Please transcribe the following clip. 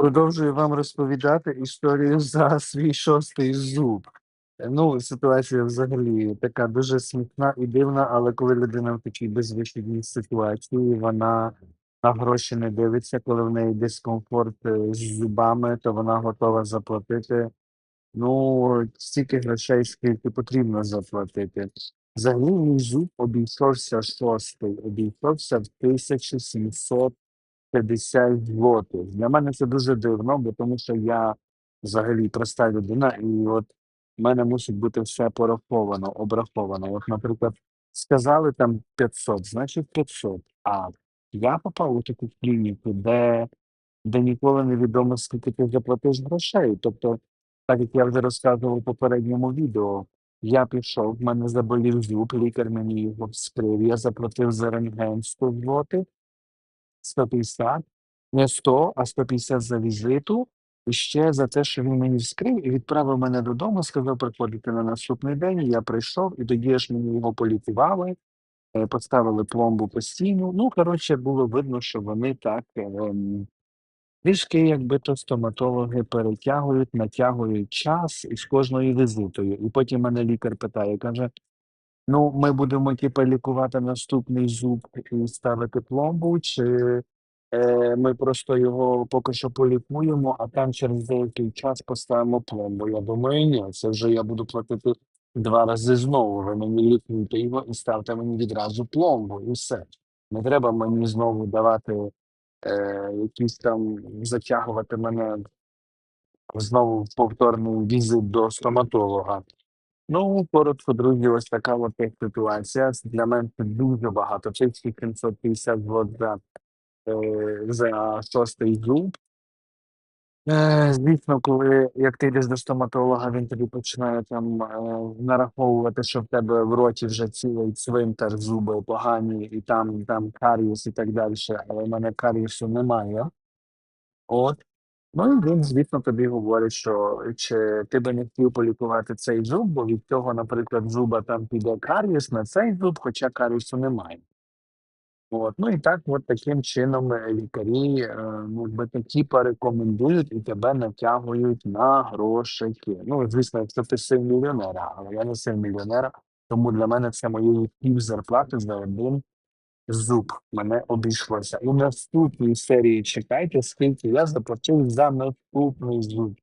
Продовжую вам розповідати історію за свій шостий зуб. Ну, ситуація взагалі така дуже смішна і дивна, але коли людина в такій безвихідній ситуації, вона на гроші не дивиться, коли в неї дискомфорт е, з зубами, то вона готова заплатити ну, стільки грошей, скільки потрібно заплатити. Взагалі мій зуб обійшовся шостий, обійшовся в 1700 50 злотих. Для мене це дуже дивно, бо тому що я взагалі проста людина, і от в мене мусить бути все пораховано, обраховано. От, наприклад, сказали там 500, значить 500. А я попав у таку клініку, де, де ніколи не відомо, скільки ти заплатиш грошей. Тобто, так як я вже розказував у попередньому відео, я пішов, в мене заболів зуб, лікар мені його вскрив, я заплатив за рентген 100 злотих, 150, не 100, а 150 за візиту, і ще за те, що він мені вскрив і відправив мене додому, сказав приходити на наступний день. Я прийшов, і тоді ж мені його полікували, е, поставили пломбу постійну. Ну, коротше, було видно, що вони так ем, трішки, якби то стоматологи перетягують, натягують час із кожною візитою. І потім мене лікар питає, каже: Ну, ми будемо типу, лікувати наступний зуб і ставити пломбу, чи е, ми просто його поки що полікуємо, а там через деякий час поставимо пломбу. Я думаю, ні, це вже я буду платити два рази знову. Ви мені лікуєте його і ставте мені відразу пломбу, і все. Не треба мені знову давати е, якісь там затягувати мене знову повторний візит до стоматолога. Ну, коротко, друзі, ось така от ситуація. Для мене це дуже багато. Це всі 750 злот за, е, за шостий зуб. Е, звісно, коли як ти йдеш до стоматолога, він тобі починає там е, нараховувати, що в тебе в роті вже цілий цвинтар зуби погані, і там, там карієс і так далі. Але в мене карієсу немає. От. Ну і він, звісно, тобі говорить, що чи ти би не хотів полікувати цей зуб, бо від цього, наприклад, зуба там піде карієс на цей зуб, хоча карієсу немає. От. Ну і так, от таким чином е, лікарі е, ну, якби такі порекомендують і тебе натягують на грошики. Ну, звісно, якщо ти син мільйонера, але я не син мільйонера, тому для мене це моєї пів зарплати за один зуб мене обійшлося. У наступній серії чекайте, скільки я заплатив за наступний зуб.